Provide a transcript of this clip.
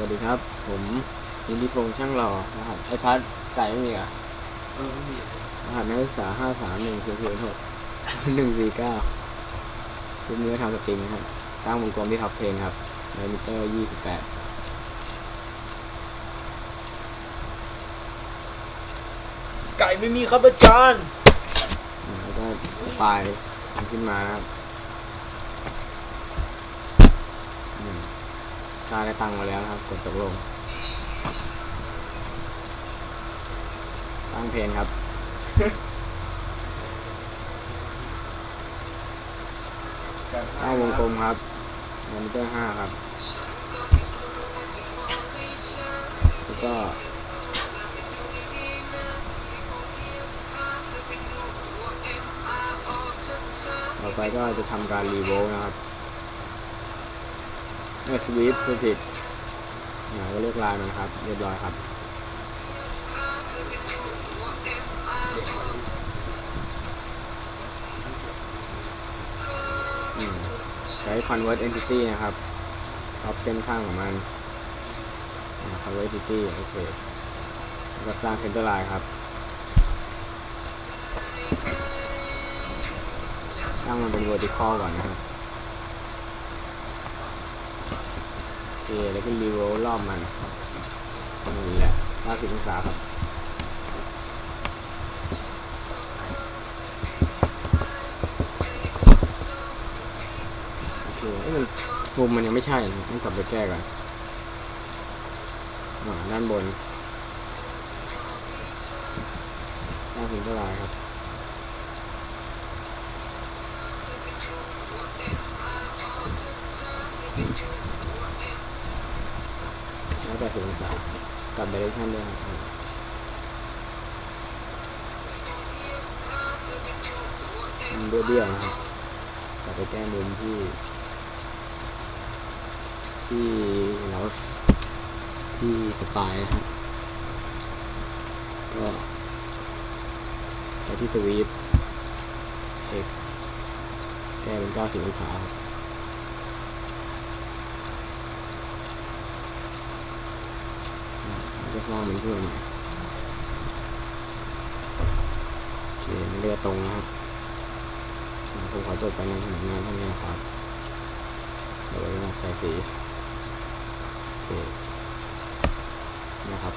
วัสดีครับ ผมยินดีพงษ์ช่างหล่อรหัสไอพัดไก่ไม่มีเหรอะเออไม่มีรหัสนักศึกษาห้าสามหนึ่งศูนย์ศูนย์หกหนึ่งสี่เก้ารูปนี้ก็ทำสตริงนะครับตั้งวงกลมที่ท็อปเพนครับไดมิเตอร์ยี่สิบแปดไก่ไม่มีครับอาจารย์แล้วก็สปายทำขึ้นมานะครับอืม ค่าได้ตังค์มาแล้วนะครับ กดตกลง ตั้งเพนครับ สร้างวงกลมครับมอนิเตอร์ห้าครับ แล้วก็ต่อไปก็จะทำการรีโวลต์นะครับ เออสวีปคือผิดอ่าก็เลือกลายมันครับ เรียบร้อยครับใช้ convert entity นะครับท็อปเส้นข้างของมัน convert entity โอเคแล้วก็สร้าง center line ครับสร้างมันเป็น vertical ก่อนนะครับโอ เคแล้วก็ revolve รอบมันนี่แหละ90องศาครับโอเคเอ้มันมุมมันยังไม่ใช่ต้องกลับไปแก้ก่อนด้านบนสร้างถึงเท่าไหร่ครับแล้วแต่สิบองศากับ direction ด้วยครับมันเบี้ยวๆนะครับกลับไปแก้มุมที่ ที่เราที่สปายนะครับ ก็ไปที่สวีปเอกแก้เป็น90องศาครับอ่าแล้วก็สร้ามันขึ้นมาใหม่โอเคเลือตรงนะครับผมขอจบไปในผลงานเท่านี้นะครับเดี๋ยวไว้มาใส่สีโอเคนะครับ